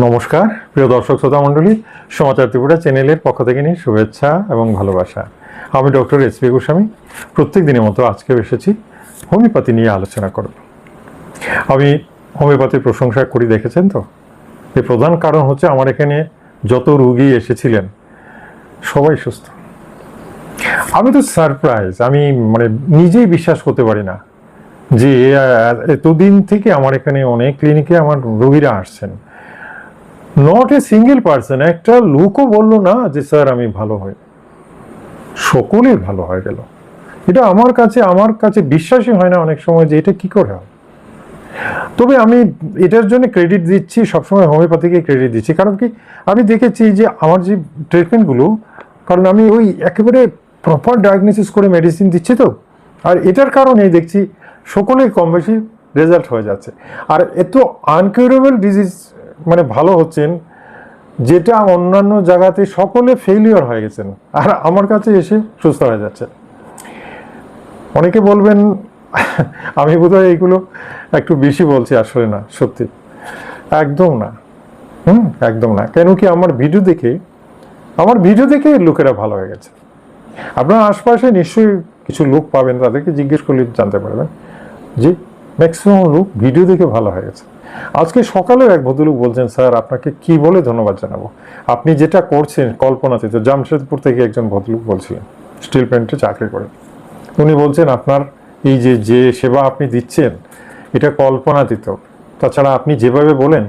নমস্কার। প্রিয় দর্শক, শ্রোতা মণ্ডলী, সমাচার ত্রিপুরা চ্যানেলের পক্ষ থেকে নিয়ে শুভেচ্ছা এবং ভালোবাসা। আমি ডক্টর এস পি গোস্বামী। প্রত্যেক দিনের মতো আজকেও এসেছি, হোমিওপ্যাথি নিয়ে আলোচনা করব। আমি হোমিওপ্যাথির প্রশংসা করি, দেখেছেন তো? এর প্রধান কারণ হচ্ছে আমার এখানে যত রুগী এসেছিলেন, সবাই সুস্থ। আমি তো সারপ্রাইজ আমি মানে নিজেই বিশ্বাস করতে পারি না যে, এতদিন থেকে আমার এখানে অনেক ক্লিনিকে আমার রুগীরা আসছেন। নট এ সিঙ্গেল পার্সন একটা লোকও বলল না যে, স্যার, আমি ভালো হই সকলেই ভালো হয়ে গেল। এটা আমার কাছে আমার কাছে বিশ্বাসই হয় না অনেক সময় যে, এটা কি করে হয়। তবে আমি এটার জন্য ক্রেডিট দিচ্ছি, সবসময় হোমিওপ্যাথিকে ক্রেডিট দিচ্ছি। কারণ কি? আমি দেখেছি যে, আমার যে ট্রিটমেন্টগুলো কারণ আমি ওই একেবারে প্রপার ডায়াগনোসিস করে মেডিসিন দিচ্ছি তো। আর এটার কারণে দেখছি, সকলেই কম বেশি রেজাল্ট হয়ে যাচ্ছে। আর এত আনকিউরেবল ডিজিজ মানে ভালো হচ্ছেন, যেটা অন্যান্য জায়গাতে সকলে ফেলিওর হয়ে গেছেন, আর আমার কাছে এসে সুস্থ হয়ে যাচ্ছে। অনেকে বলবেন, আমি বোধহয় এইগুলো একটু বেশি বলছি আসলে না, সত্যি। একদম না। হুম, একদম না। কেন কি আমার ভিডিও দেখে, আমার ভিডিও দেখে লোকেরা ভালো হয়ে গেছে। আপনার আশপাশে নিশ্চয়ই কিছু লোক পাবেন, তাদেরকে জিজ্ঞেস করলে জানতে পারবেন, যে ম্যাক্সিমাম লোক ভিডিও দেখে ভালো হয়ে গেছে। আজকে সকালেও এক ভদ্রলোক বলছেন, স্যার, আপনাকে কি বলে ধন্যবাদ জানাব। আপনি যেটা করছেন কল্পনাতে, তো জামশেদপুর থেকে একজন ভদ্রলোক বলছিলেন, স্টিল প্ল্যান্টে চাকরি করেন উনি বলছেন, আপনার এই যে যে সেবা আপনি দিচ্ছেন, এটা কল্পনাতীত। তাছাড়া আপনি যেভাবে বলেন,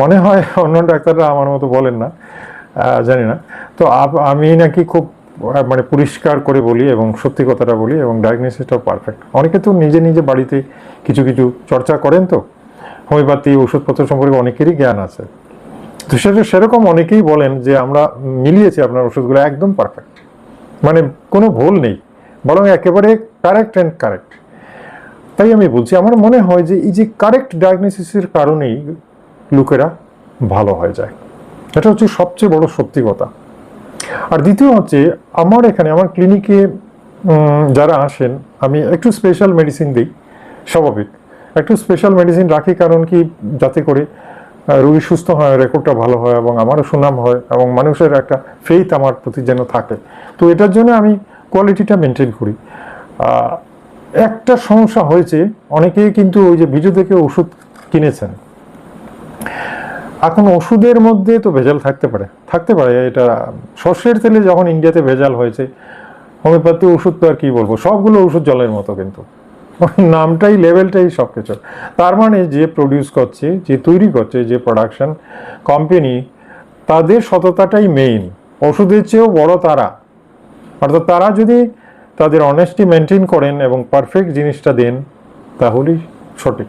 মনে হয় অন্য ডাক্তাররা আমার মতো বলেন না জানি না। তো আমি নাকি খুব মানে পরিষ্কার করে বলি এবং সত্যি কথাটা বলি এবং ডায়াগনোসিসটাও পারফেক্ট অনেকে তো নিজে নিজে বাড়িতে কিছু কিছু চর্চা করেন তো। হোমিওপ্যাথি, ওষুধপত্র সম্পর্কে অনেকেরই জ্ঞান আছে। তো সেটা সেরকম অনেকেই বলেন যে আমরা মিলিয়েছি আপনার ওষুধগুলো একদম পারফেক্ট মানে কোনো ভুল নেই। বরং একেবারে কারেক্ট অ্যান্ড কারেক্ট তাই আমি বলছি, আমার মনে হয় যে এই যে কারেক্ট ডায়াগনোসিসের কারণেই লোকেরা ভালো হয়ে যায়। এটা হচ্ছে সবচেয়ে বড় সত্যি কথা। আর দ্বিতীয় হচ্ছে, আমার এখানে, আমার ক্লিনিকে যারা আসেন, আমি একটু স্পেশাল মেডিসিন দিই, স্বাভাবিক। একটু স্পেশাল মেডিসিন রাখি কারণ কি, যাতে করে রোগী সুস্থ হয় রেকর্ডটা ভালো হয় এবং আমারও সুনাম হয় এবং মানুষের একটা ফেইথ আমার প্রতি যেন থাকে। তো এটার জন্য আমি কোয়ালিটিটা মেনটেন করি। একটা সমস্যা হয়েছে, অনেকেই কিন্তু ওই যে ভিডিও দেখে ওষুধ কিনেছেন। এখন ওষুধের মধ্যে তো ভেজাল থাকতে পারে। থাকতে পারে, এটা সর্ষের তেলে যখন ইন্ডিয়াতে ভেজাল হয়েছে, হোমিওপ্যাথি ওষুধ তো আর কি বলব, সবগুলো ওষুধ জলের মতো কিন্তু। নামটাই, লেভেলটাই সব কিছু তার মানে যে প্রডিউস করছে, যে তৈরি করছে, যে প্রোডাকশন কোম্পানি তাদের সততাটাই মেইন ওষুধের চেয়েও বড় তারা। অর্থাৎ তারা যদি তাদের অনেস্টি মেনটেন করেন এবং পারফেক্ট জিনিসটা দেন, তাহলেই সঠিক।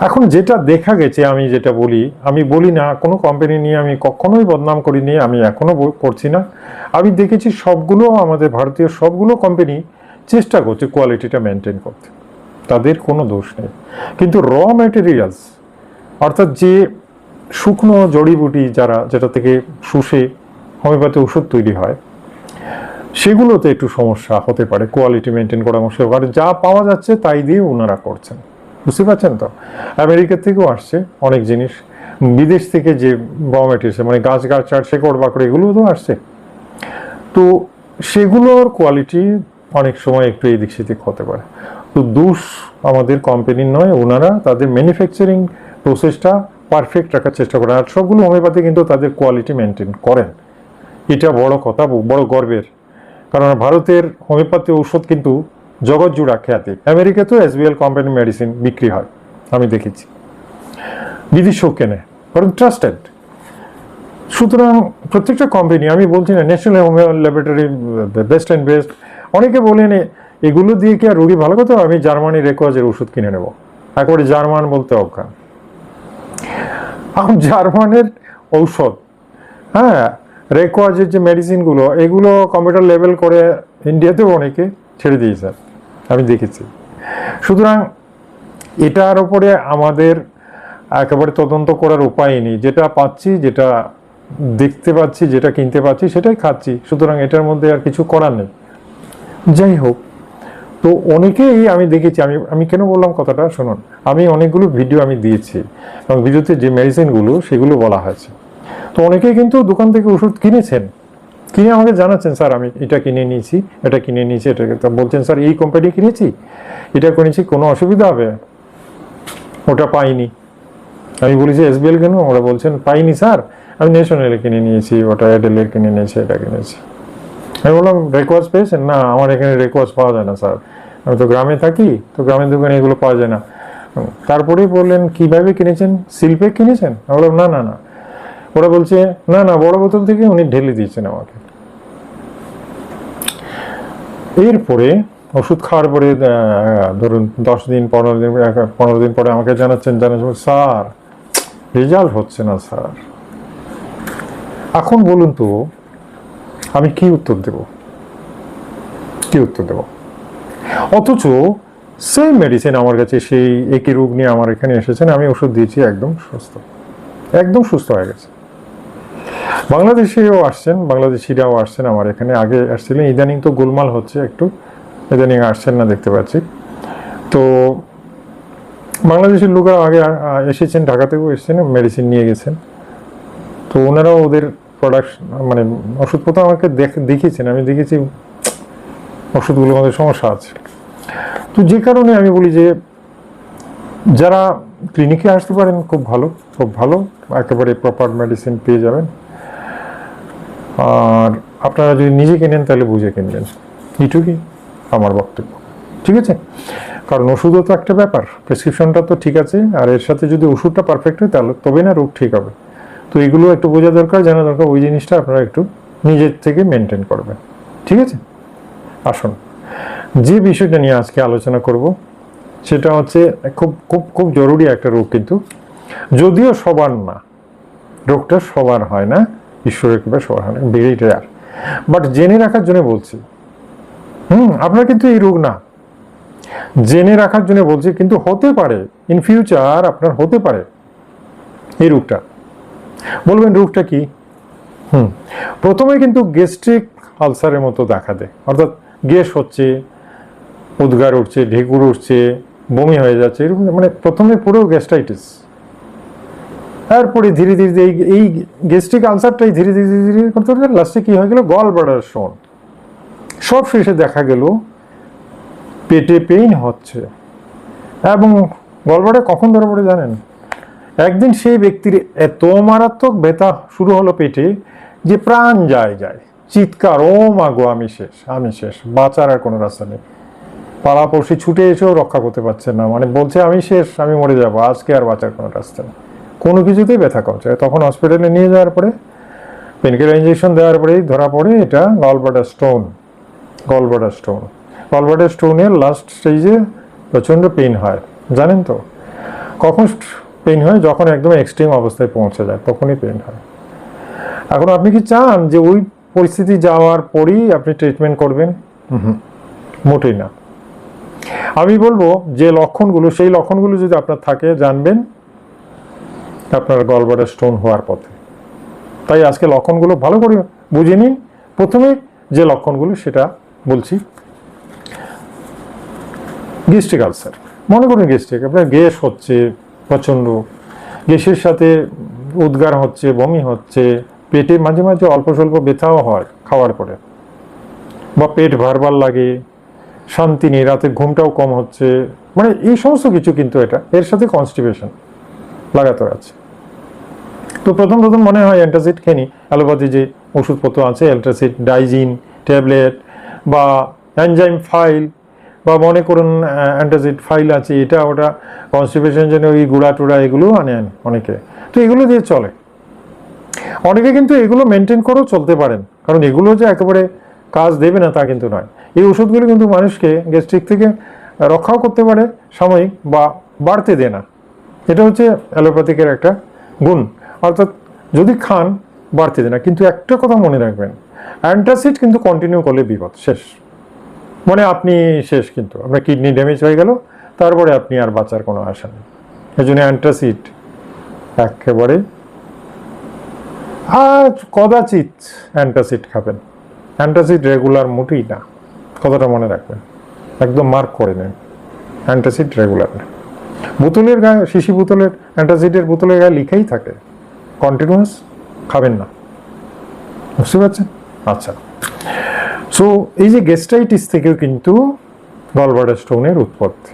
এখন যেটা দেখা গেছে, আমি যেটা বলি, আমি বলি না, কোনো কোম্পানি নিয়ে আমি কখনোই বদনাম করিনি, আমি এখনও করছি না। আমি দেখেছি সবগুলো আমাদের ভারতীয়, সবগুলো কোম্পানি চেষ্টা করছে কোয়ালিটিটা মেনটেন করতে। তাদের কোনো দোষ নেই। কিন্তু র ম্যাটেরিয়ালস অর্থাৎ যে শুকনো জড়িবুটি যারা, যেটা থেকে শুষে হোমিওপ্যাথি ওষুধ তৈরি হয়, সেগুলোতে একটু সমস্যা হতে পারে কোয়ালিটি মেনটেন করা মুশকিল কারণ যা পাওয়া যাচ্ছে, তাই দিয়ে ওনারা করছেন। বুঝতে পারছেন তো? আমেরিকা থেকেও আসছে অনেক জিনিস। বিদেশ থেকে যে র মানে গাছ গাছ চার শেকড় এগুলোও তো আসছে। তো সেগুলোর কোয়ালিটি অনেক সময় একটু এদিক সেদিক হতে পারে। তো দোষ আমাদের কোম্পানির নয়, ওনারা তাদের ম্যানুফ্যাকচারিং প্রসেসটা পারফেক্ট রাখার চেষ্টা করেন। আর সবগুলো হোমিওপ্যাথি কিন্তু তাদের কোয়ালিটি মেনটেন করেন। এটা বড় কথা, বড় গর্বের। কারণ ভারতের হোমিওপ্যাথি ঔষধ কিন্তু জগৎ জুড়া খ্যাতি। আমেরিকাতেও এসবিএল কোম্পানি মেডিসিন বিক্রি হয়। আমি দেখেছি। বিদেশেও কেনে কারণ ট্রাস্টেড সুতরাং প্রত্যেকটা কোম্পানি আমি বলছি না national homeo laboratory best and best অনেকে বলেন, এগুলো দিয়ে কি আর রোগী ভালো? করতে? আমি জার্মানি রেকোয়াজের ওষুধ কিনে নেব। একবারে জার্মান বলতে অজ্ঞান। জার্মানের ঔষধ। হ্যাঁ রেকোয়াজের যে মেডিসিনগুলো এগুলো কম্পিউটার লেভেল করে ইন্ডিয়াতেও অনেকে ছেড়ে দিয়েছে। আমি দেখেছি। সুতরাং এটার উপরে আমাদের একেবারে তদন্ত করার উপায় নেই। যেটা পাচ্ছি, যেটা দেখতে পাচ্ছি, যেটা কিনতে পাচ্ছি, সেটাই খাচ্ছি। সুতরাং এটার মধ্যে আর কিছু করার নেই। যাই হোক, তো তো অনেকেই আমি দেখেছি, আমি আমি কেন বললাম কথাটা? শুনুন, আমি অনেকগুলো ভিডিও আমি দিয়েছি এবং ভিডিওতে যে মেডিসিনগুলো সেগুলো বলা হয়েছে। তো অনেকেই কিন্তু দোকান থেকে ওষুধ কিনেছেন। কিনে আমাকে জানাচ্ছেন, স্যার, আমি এটা কিনে নিয়েছি, এটা কিনে নিয়েছি, এটা তো বলছেন, স্যার, এই কোম্পানি কিনেছি, এটা কিনেছি, কোনো অসুবিধা হবে? ওটা পাইনি। আমি বলেছি এসবিএল কেন? ওরা বলছেন, পাইনি, স্যার, আমি ন্যাশনালে কিনে নিয়েছি, ওটা এয়ারটেলের কিনে নিয়েছি, এটা কিনেছি। আমি বললাম রেকওয়ার্স পেয়েছেন? না, আমার এখানে রেকওয়ার্স পাওয়া যায় না, স্যার। আমি তো গ্রামে থাকি, তো গ্রামের দোকানে এগুলো পাওয়া যায় না। তারপরেই বললেন, কীভাবে কিনেছেন? শিল্পে কিনেছেন? আমি বললাম, না না না ওরা বলছে, না না, বড় বোতল থেকে উনি ঢেলে দিয়েছেন আমাকে। এরপরে ওষুধ খাওয়ার পরে ধরুন দশ দিন, পনেরো দিন পনেরো দিন পরে আমাকে জানাচ্ছেন জানাচ্ছেন স্যার, রেজাল্ট হচ্ছে না, স্যার। এখন বলুন তো, আমি কি উত্তর দেব? কি উত্তর দেব? অথচ সেই মেডিসিন আমার কাছে সেই একই রোগ নিয়ে আমার এখানে এসেছেন, আমি ওষুধ দিয়েছি, একদম সুস্থ। একদম সুস্থ হয়ে গেছে। বাংলাদেশিও আসছেন, বাংলাদেশিরাও আসছেন আমার এখানে। আগে আসছিলেন, ইদানিং তো গোলমাল হচ্ছে একটু। ইদানিং আসছেন না দেখতে পাচ্ছি। তো বাংলাদেশের লোকরা আগে এসেছেন ঢাকা থেকেও এসেছেন, মেডিসিন নিয়ে গেছেন। তো ওনারাও ওদের প্রোডাক্ট মানে ওষুধপত্র আমাকে দেখ- দেখিয়েছেন। আমি দেখেছি, ওষুধগুলোর মধ্যে সমস্যা আছে। তো যে কারণে আমি বলি যে, যারা ক্লিনিকে আসতে পারেন, খুব ভালো খুব ভালো। একেবারে প্রপার মেডিসিন পেয়ে যাবেন। আর আপনারা যদি নিজে কেনেন তাহলে বুঝে কিনবেন। এইটুকুই আমার বক্তব্য। ঠিক আছে? কারণ ওষুধও তো একটা ব্যাপার। প্রেসক্রিপশনটা তো ঠিক আছে। আর এর সাথে যদি ওষুধটা পারফেক্ট হয়, তাহলে তবে না রোগ ঠিক হবে। তো এগুলো একটু বোঝা দরকার, জানা দরকার। ওই জিনিসটা আপনারা একটু নিজের থেকে মেনটেন করবেন। ঠিক আছে? আসুন। যে বিষয়টা নিয়ে আজকে আলোচনা করব, সেটা হচ্ছে খুব খুব খুব জরুরি একটা রোগ কিন্তু। যদিও সবার না, রোগটা সবার হয় না। ঈশ্বরের কৃপা সবার ভেরি রেয়ার বাট জেনে রাখার জন্য বলছি। হুম, আপনার কিন্তু এই রোগ না। জেনে রাখার জন্য বলছি, কিন্তু হতে পারে ইন ফিউচার আপনার হতে পারে এই রোগটা। বলবেন, রোগটা কি? হুম, প্রথমে কিন্তু গেস্ট্রিক আলসারের মতো দেখা দেয়। অর্থাৎ গ্যাস হচ্ছে, উদ্গার উঠছে, ঢেকুর উঠছে, বমি হয়ে যাচ্ছে, এরকম মানে প্রথমে পুরো গ্যাস্ট্রাইটিস তারপরে ধীরে ধীরে এই এই গ্যাস্ট্রিক আলসারটাই ধীরে ধীরে ধীরে ধীরে করতে করতে লাস্টে কী হয়ে গেল? গল ব্লাডার স্টোন সব শেষে দেখা গেল, পেটে পেইন হচ্ছে। এবং গলবাটা কখন ধরে পড়ে জানেন? একদিন সেই ব্যক্তির এত মারাত্মক ব্যথা শুরু হলো পেটে যে প্রাণ যায় যায়। চিৎকার, ও মাগো আমি শেষ আমি শেষ, বাঁচার আর কোনো রাস্তা নেই। পাড়াপড়শি ছুটে এসেও রক্ষা করতে পারছে না। মানে বলছে, আমি শেষ, আমি মরে যাব, আজকে আর বাঁচার কোনো রাস্তা নেই। কোনো কিছুতেই ব্যথা কমছে তখন হসপিটালে নিয়ে যাওয়ার পরে পেনকিলার ইঞ্জেকশন দেওয়ার পরেই ধরা পড়ে এটা গলবাটার স্টোন গলবাটার স্টোন গলবাটার স্টোনের লাস্ট স্টেজে প্রচণ্ড পেন হয়। জানেন তো? কখন পেইন হয়? যখন একদম এক্সট্রিম অবস্থায় পৌঁছে যায়, তখনই পেন হয়। এখন আপনি কি চান যে ওই পরিস্থিতি যাওয়ার পরেই আপনি ট্রিটমেন্ট করবেন? হুম মোটেই না। আমি বলব যে লক্ষণগুলো, সেই লক্ষণগুলো যদি আপনার থাকে, জানবেন। আপনার গলবাটার স্টোন হওয়ার পথে। তাই আজকে লক্ষণগুলো ভালো করে বুঝে নিন। প্রথমে যে লক্ষণগুলো, সেটা বলছি। গ্যাস্ট্রিক আলসার মনে করুন গ্যাস্ট্রিক আপনার গ্যাস হচ্ছে প্রচণ্ড। গ্যাসের সাথে উদ্গার হচ্ছে, বমি হচ্ছে, পেটে মাঝে মাঝে অল্প স্বল্প ব্যথাও হয় খাওয়ার পরে। বা পেট ভারবার লাগে, শান্তি নেই, রাতে ঘুমটাও কম হচ্ছে। মানে এই সমস্ত কিছু কিন্তু এটা, এর সাথে কনস্টিপেশন লাগাতার আছে। তো প্রথম প্রথম মনে হয় অ্যান্টাসিড খেয়ে অ্যালোপ্যাথি যে ওষুধপত্র আছে অ্যান্টাসিড ডাইজিন, ট্যাবলেট বা অ্যানজাইম ফাইল বা মনে করুন অ্যান্টাসিড ফাইল আছে, এটা ওটা কনস্টিপেশন জন্য ওই গুঁড়া টুড়া এগুলো আনেন অনেকে। তো এগুলো দিয়ে চলে। অনেকে কিন্তু এগুলো মেনটেন করেও চলতে পারেন। কারণ এগুলো যে একেবারে কাজ দেবে না তা কিন্তু নয়। এই ওষুধগুলো কিন্তু মানুষকে গ্যাস্ট্রিক থেকে রক্ষাও করতে পারে, সাময়িক বা বাড়তে দেয় না। এটা হচ্ছে অ্যালোপ্যাথিকের একটা গুণ। অর্থাৎ যদি খান, বাড়তে দেয় না। কিন্তু একটা কথা মনে রাখবেন, অ্যান্টাসিড কিন্তু কন্টিনিউ করলে বিপদ, শেষ। মানে আপনি শেষ কিন্তু। আপনার কিডনি ড্যামেজ হয়ে গেল, তারপরে আপনি আর বাঁচার কোনো আশা নেই। এই জন্য অ্যান্টাসিড একেবারে আর কদাচিৎ অ্যান্টাসিড খাবেন। অ্যান্টাসিড রেগুলার মোটেই না। কথাটা মনে রাখবেন। একদম মার্ক করে নেন। অ্যান্টাসিড রেগুলার বোতলের গায়ে, শিশি বোতলের, অ্যান্টাসিডের বোতলের গায়ে লিখাই থাকে। কন্টিনিউয়াস খাবেন না। বুঝতে পারছেন? আচ্ছা। সো এই যে গেস্টাইটিস থেকেও কিন্তু গলবাডার স্টোনের উৎপত্তি।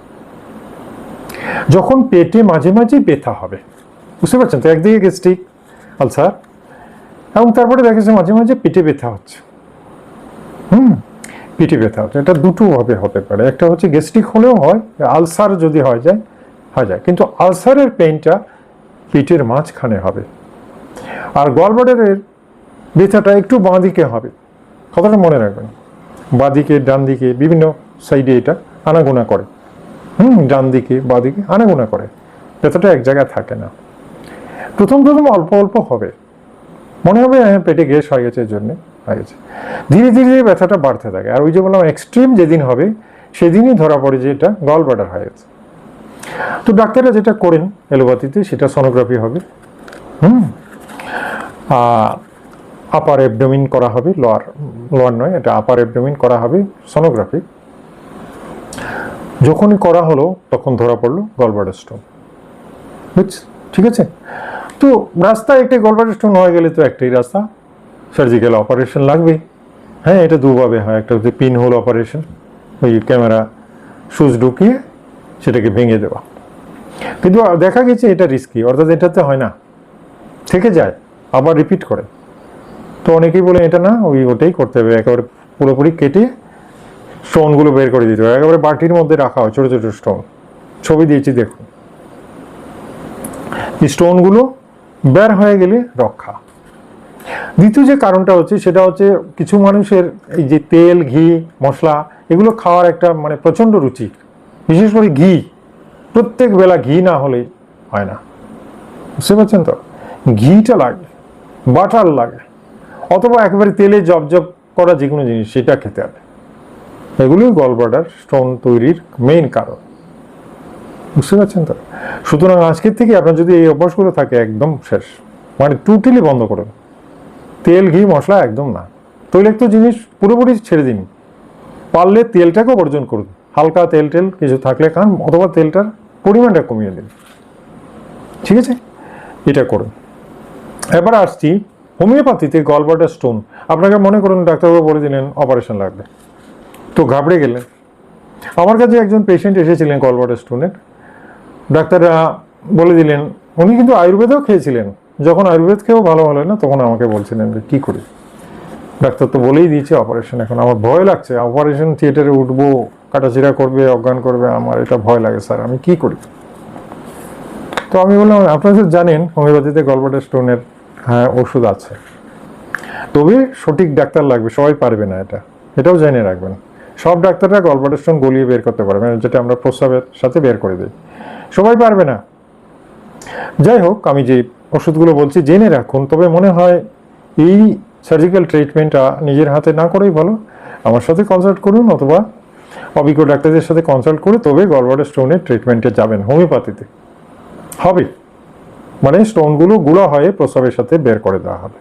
যখন পেটে মাঝে মাঝে ব্যথা হবে, বুঝতে পারছেন তো? একদিকে গেস্ট্রিক আলসার এবং তারপরে দেখা যাচ্ছে মাঝে মাঝে পেটে ব্যথা হচ্ছে। হুম, পেটে ব্যথা হচ্ছে। এটা দুটো ভাবে হতে পারে। একটা হচ্ছে গেস্ট্রিক হলেও হয় আলসার যদি হয় যায় হয় যায়। কিন্তু আলসারের পেইনটা পেটের মাঝখানে হবে। আর গলবাডারের ব্যথাটা একটু বাঁ দিকে হবে। কথাটা মনে রাখবেন। বাঁ দিকে ডান দিকে বিভিন্ন সাইডে এটা আনাগোনা করে। হুম ডান দিকে বাঁ দিকে আনাগোনা করে। ব্যথাটা এক জায়গায় থাকে না। প্রথম প্রথম অল্প অল্প হবে। মনে হবে হ্যাঁ পেটে গ্যাস হয়ে গেছে এর জন্য হয়ে গেছে। ধীরে ধীরে ব্যথাটা বাড়তে থাকে। আর ওই যে বললাম এক্সট্রিম যেদিন হবে, সেদিনই ধরা পড়ে যে এটা গল ব্লাডার হয়ে গেছে। তো ডাক্তাররা যেটা করেন এলোপ্যাথিতে সেটা সোনোগ্রাফি হবে। হুম? আপার অ্যাবডোমিন করা হবে লোয়ার লোয়ার নয়, এটা আপার অ্যাবডোমিন করা হবে সোনোগ্রাফি যখনই করা হলো, তখন ধরা পড়ল গলবার্ডার স্টোন বুঝছ? ঠিক আছে? তো রাস্তা একটা গলবার্ডার স্টোন হয়ে গেলে তো একটাই রাস্তা। সার্জিক্যাল অপারেশন লাগবে হ্যাঁ এটা দুভাবে হয়। একটা হচ্ছে পিন হোল অপারেশন ওই ক্যামেরা সুচ ঢুকিয়ে সেটাকে ভেঙে দেওয়া। কিন্তু দেখা গেছে এটা রিস্কি অর্থাৎ এটাতে হয় না। থেকে যায়, আবার রিপিট করে। তো অনেকেই বলে, এটা না, ওই ওটাই করতে হবে। একেবারে পুরোপুরি কেটে স্টোনগুলো বের করে দিতে হবে। একেবারে বাটির মধ্যে রাখা হয়, ছোটো ছোটো স্টোন ছবি দিয়েছি, দেখুন। স্টোনগুলো বের হয়ে গেলে রক্ষা। দ্বিতীয় যে কারণটা হচ্ছে, সেটা হচ্ছে কিছু মানুষের এই যে তেল, ঘি, মশলা, এগুলো খাওয়ার একটা মানে প্রচণ্ড রুচি। বিশেষ করে ঘি। প্রত্যেক বেলা ঘি না হলেই হয় না। বুঝতে পারছেন তো? ঘিটা লাগে, বাটার লাগে, অথবা একেবারে তেলে জব জব করা যে কোনো জিনিস, সেটা খেতে হবে। এগুলোই গলবার্ডার স্টোন তৈরির মেইন কারণ। বুঝতে পারছেন তো? সুতরাং আজকের থেকে আপনার যদি এই অভ্যাসগুলো থাকে, একদম শেষ। মানে টোটালি বন্ধ করুন। তেল, ঘি, মশলা একদম না। তৈলাক্ত জিনিস পুরোপুরি ছেড়ে দিন। পারলে তেলটাকেও বর্জন করুন। হালকা তেল টেল কিছু থাকলে খান, অথবা তেলটার পরিমাণটা কমিয়ে দিন। ঠিক আছে? এটা করুন। এবার আসছি হোমিওপ্যাথিতে গলবার্ডার স্টোন। আপনাকে মনে করুন, ডাক্তারবাবু বলে দিলেন, অপারেশন লাগবে। তো ঘাবড়ে গেলেন। আমার কাছে একজন পেশেন্ট এসেছিলেন গলবার্ডার স্টোনের ডাক্তাররা বলে দিলেন, উনি কিন্তু আয়ুর্বেদেও খেয়েছিলেন। যখন আয়ুর্বেদ খেয়েও ভালো হলো না, তখন আমাকে বলছিলেন যে, কী করি? ডাক্তার তো বলেই দিয়েছে, অপারেশন এখন আমার ভয় লাগছে। অপারেশন থিয়েটারে উঠবো কাটাচিরা করবে, অজ্ঞান করবে, আমার এটা ভয় লাগে, স্যার, আমি কি করি? তো আমি বললাম, আপনারা তো জানেন হোমিওপ্যাথিতে গলবার্ডার স্টোনের হ্যাঁ ওষুধ আছে। তবে সঠিক ডাক্তার লাগবে, সবাই পারবে না এটা। এটাও জেনে রাখবেন। সব ডাক্তাররা গলবার্ডার স্টোন গলিয়ে বের করতে পারবে যেটা আমরা প্রস্রাবের সাথে বের করে দিই। সবাই পারবে না। যাই হোক, আমি যে ওষুধগুলো বলছি, জেনে রাখুন। তবে মনে হয় এই সার্জিক্যাল ট্রিটমেন্টটা নিজের হাতে না করেই ভালো। আমার সাথে কনসাল্ট করুন অথবা অভিজ্ঞ ডাক্তারদের সাথে কনসাল্ট করে তবে গলবার্ডার স্টোনের ট্রিটমেন্টে যাবেন হোমিওপ্যাথিতে। হবে। মানে স্টোনগুলো গুঁড়া হয়ে প্রস্রাবের সাথে বের করে দেওয়া হবে।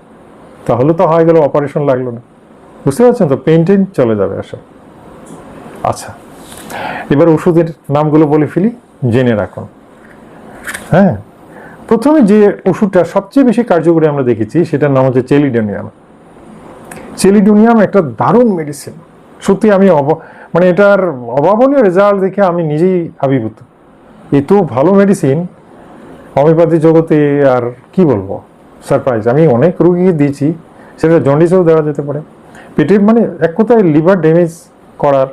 তাহলে তো হয়ে গেল অপারেশন লাগল না। বুঝতে পারছেন তো? পেন্টিং চলে যাবে আসা আচ্ছা এবার ওষুধের নামগুলো বলে ফেলি, জেনে রাখুন। হ্যাঁ প্রথমে যে ওষুধটা সবচেয়ে বেশি কার্যকরী আমরা দেখেছি, সেটার নাম হচ্ছে চেলিডোনিয়াম চেলিডোনিয়াম একটা দারুণ মেডিসিন সত্যি আমি অব মানে এটার অভাবনীয় রেজাল্ট দেখে আমি নিজেই আবির্ভূত। এত ভালো মেডিসিন হোমিওপ্যাথি জগতে আর কি বলব? সারপ্রাইজ আমি অনেক রুগীকে দিয়েছি, সেটা জন্ডিসেও দেওয়া যেতে পারে। পেটের মানে এক কথায় লিভার ড্যামেজ করার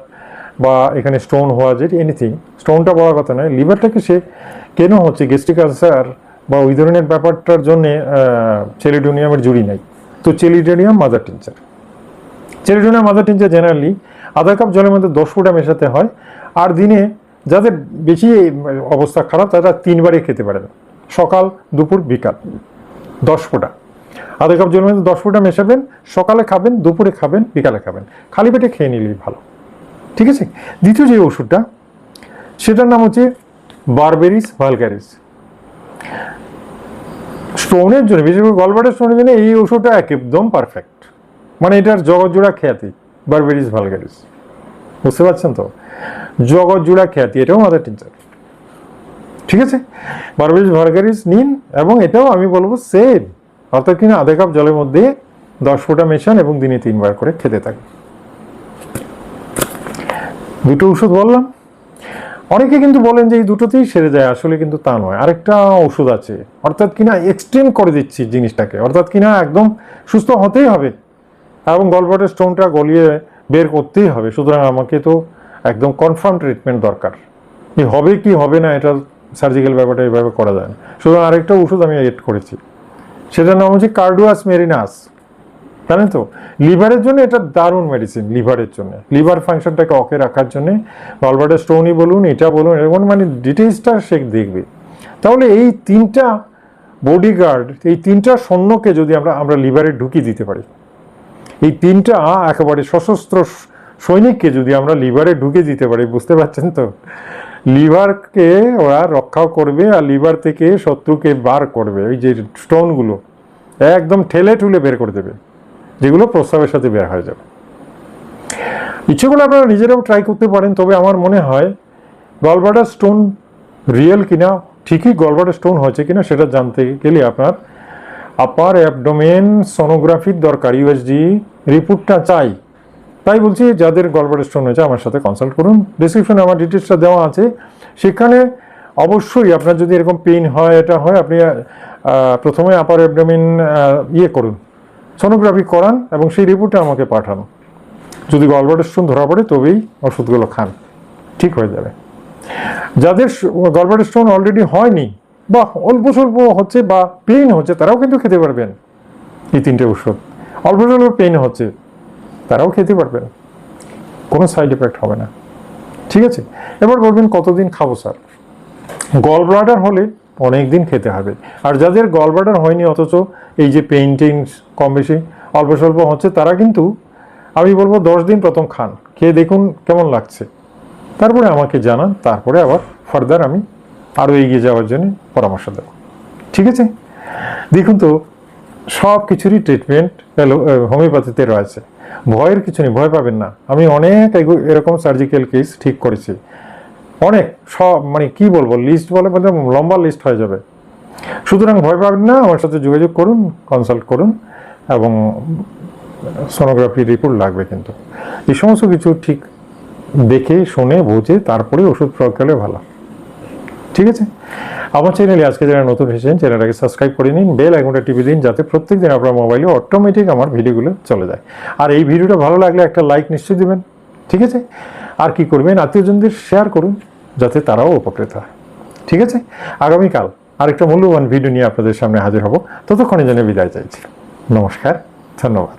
বা এখানে স্টোন হওয়া, যেটি এনিথিং স্টোনটা বড় কথা নয় লিভারটাকে সে কেন হচ্ছে গেস্ট্রিক আলসার বা ওই ধরনের ব্যাপারটার জন্যে চেলিডোনিয়ামের জুড়ি নাই? তো chelidonium mother tincture chelidonium mother tincture generally আধা কাপ জলের মধ্যে দশ ফুটা মেশাতে হয়। আর দিনে যাদের বেশি অবস্থা খারাপ, তারা তিনবারই খেতে পারেন সকাল, দুপুর, বিকাল। দশ ফোঁটা। আধা কাপ জলের মধ্যে দশ ফোঁটা মেশাবেন, সকালে খাবেন, দুপুরে খাবেন, বিকালে খাবেন। খালি পেটে খেয়ে নিলেই ভালো। ঠিক আছে? দ্বিতীয় যে ওষুধটা, সেটার নাম হচ্ছে বারবেরিস ভালগারিস স্টোনের জন্য, বিশেষ করে গলবাটার স্টোনের জন্য এই ওষুধটা একদম পারফেক্ট মানে এটার জগৎজোড়া খ্যাতি। বারবেরিস ভালগারিস বুঝতে পারছেন তো? জগৎ জুড়া খ্যাতি, এটাও মাদার টিচার ঠিক আছে? বারবিজ ভার্গারিস নিন এবং এটাও আমি বলব সেম অর্থাৎ কিনা আধা কাপ জলের মধ্যে দশ ফোঁটা মেশান এবং দিনে তিনবার করে খেতে থাকুন দুটো ওষুধ বললাম। অনেকে কিন্তু বলেন যে এই দুটোতেই সেরে যায়, আসলে কিন্তু তা নয়। আরেকটা ওষুধ আছে। অর্থাৎ কিনা এক্সট্রিম করে দিচ্ছি জিনিসটাকে। অর্থাৎ কিনা একদম সুস্থ হতেই হবে। এবং গলবাটের স্টোনটা গলিয়ে বের করতেই হবে। সুতরাং আমাকে তো একদম কনফার্ম ট্রিটমেন্ট দরকার। হবে কি হবে না, এটা সার্জিক্যাল ব্যাপারটা এইভাবে করা যায় না। সুতরাং আরেকটা ওষুধ আমি এড করেছি। সেটার নাম হচ্ছে কার্ডুয়াস মেরিনাস জানেন তো? লিভারের জন্য এটা দারুণ মেডিসিন লিভারের জন্য। লিভার ফাংশনটাকে অকে রাখার জন্য গলবাটের স্টোনই বলুন, এটা বলুন, এরকম মানে ডিটেলসটা সে দেখবে। তাহলে এই তিনটা বডিগার্ড এই তিনটা সৈন্যকে যদি আমরা আমরা লিভারে ঢুকিয়ে দিতে পারি এই তিনটা একেবারে সশস্ত্র সৈনিককে যদি আমরা লিভারে ঢুকে দিতে পারি, বুঝতে পারছেন তো? লিভারকে ওরা রক্ষাও করবে আর লিভার থেকে শত্রুকে বার করবে, ওই যে স্টোনগুলো, একদম ঠেলে ঠুলে বের করে দেবে, যেগুলো প্রস্রাবের সাথে বের হয়ে যাবে। ইচ্ছে করলে আপনারা নিজেরাও ট্রাই করতে পারেন, তবে আমার মনে হয় গলবাটার স্টোন রিয়েল কিনা, ঠিকই গলবাটার স্টোন হয়েছে কিনা সেটা জানতে গেলে আপনার আপার অ্যাবডোমেন সোনোগ্রাফির দরকার ইউএসজি রিপোর্টটা চাই। তাই বলছি, যাদের গলবাটার স্টোন হয়েছে, আমার সাথে কনসাল্ট করুন। ডিসক্রিপশনে আমার ডিটেলসটা দেওয়া আছে। সেখানে অবশ্যই আপনার যদি এরকম পেইন হয়, এটা হয়, আপনি প্রথমে আপার অ্যাবডোমেন ইয়ে করুন। সোনোগ্রাফি করান এবং সেই রিপোর্টটা আমাকে পাঠান। যদি গলবাটার স্টোন ধরা পড়ে, তবেই ওষুধগুলো খান। ঠিক হয়ে যাবে। যাদের গলবাটার স্টোন অলরেডি হয়নি বা অল্প স্বল্প হচ্ছে বা পেইন হচ্ছে, তারাও কিন্তু খেতে পারবেন। এই তিনটে ওষুধ অল্প স্বল্প পেইন হচ্ছে, তারাও খেতে পারবেন। কোনো সাইড এফেক্ট হবে না। ঠিক আছে? এবার বলবেন কতদিন খাব, স্যার? গল ব্লাডার হলে অনেক দিন খেতে হবে। আর যাদের গল ব্লাডার হয়নি, অথচ এই যে পেইন্টিং কম বেশি, অল্প স্বল্প হচ্ছে, তারা কিন্তু, আমি বলব দশ দিন প্রথম খান। খেয়ে দেখুন কেমন লাগছে। তারপরে আমাকে জানান, তারপরে আবার ফার্দার আমি আরও এগিয়ে যাওয়ার জন্য পরামর্শ দেব। ঠিক আছে? দেখুন তো, সব কিছুরই ট্রিটমেন্ট হোমিওপ্যাথিতে রয়েছে। ভয়ের কিছু নেই, ভয় পাবেন না। আমি অনেক এরকম সার্জিক্যাল কেস ঠিক করেছি। অনেক, সব মানে কি বলব লিস্ট বলে বলতে লম্বা লিস্ট হয়ে যাবে। সুতরাং ভয় পাবেন না, আমার সাথে যোগাযোগ করুন কনসাল্ট করুন, এবং সোনোগ্রাফি রিপোর্ট লাগবে কিন্তু। এই সমস্ত কিছু ঠিক দেখে, শুনে, বুঝে তারপরে ওষুধ প্রয়োগ করলে ভালো। ঠিক আছে? আমার চ্যানেলে আজকে যারা নতুন এসেছেন চ্যানেলটাকে সাবস্ক্রাইব করে নিন বেল আইকনটা টিপে দিন, যাতে প্রত্যেক দিন আপনার মোবাইলে অটোমেটিক আমার ভিডিওগুলো চলে যায়। আর এই ভিডিওটা ভালো লাগলে একটা লাইক নিশ্চয়ই দেবেন, ঠিক আছে? আর কি করবেন, আত্মীয়জনদের শেয়ার করুন, যাতে তারাও উপকৃত হয়, ঠিক আছে? আগামীকাল আরেকটা মূল্যবান ভিডিও নিয়ে আপনাদের সামনে হাজির হব। ততক্ষণে জন্য বিদায় চাইছি। নমস্কার, ধন্যবাদ।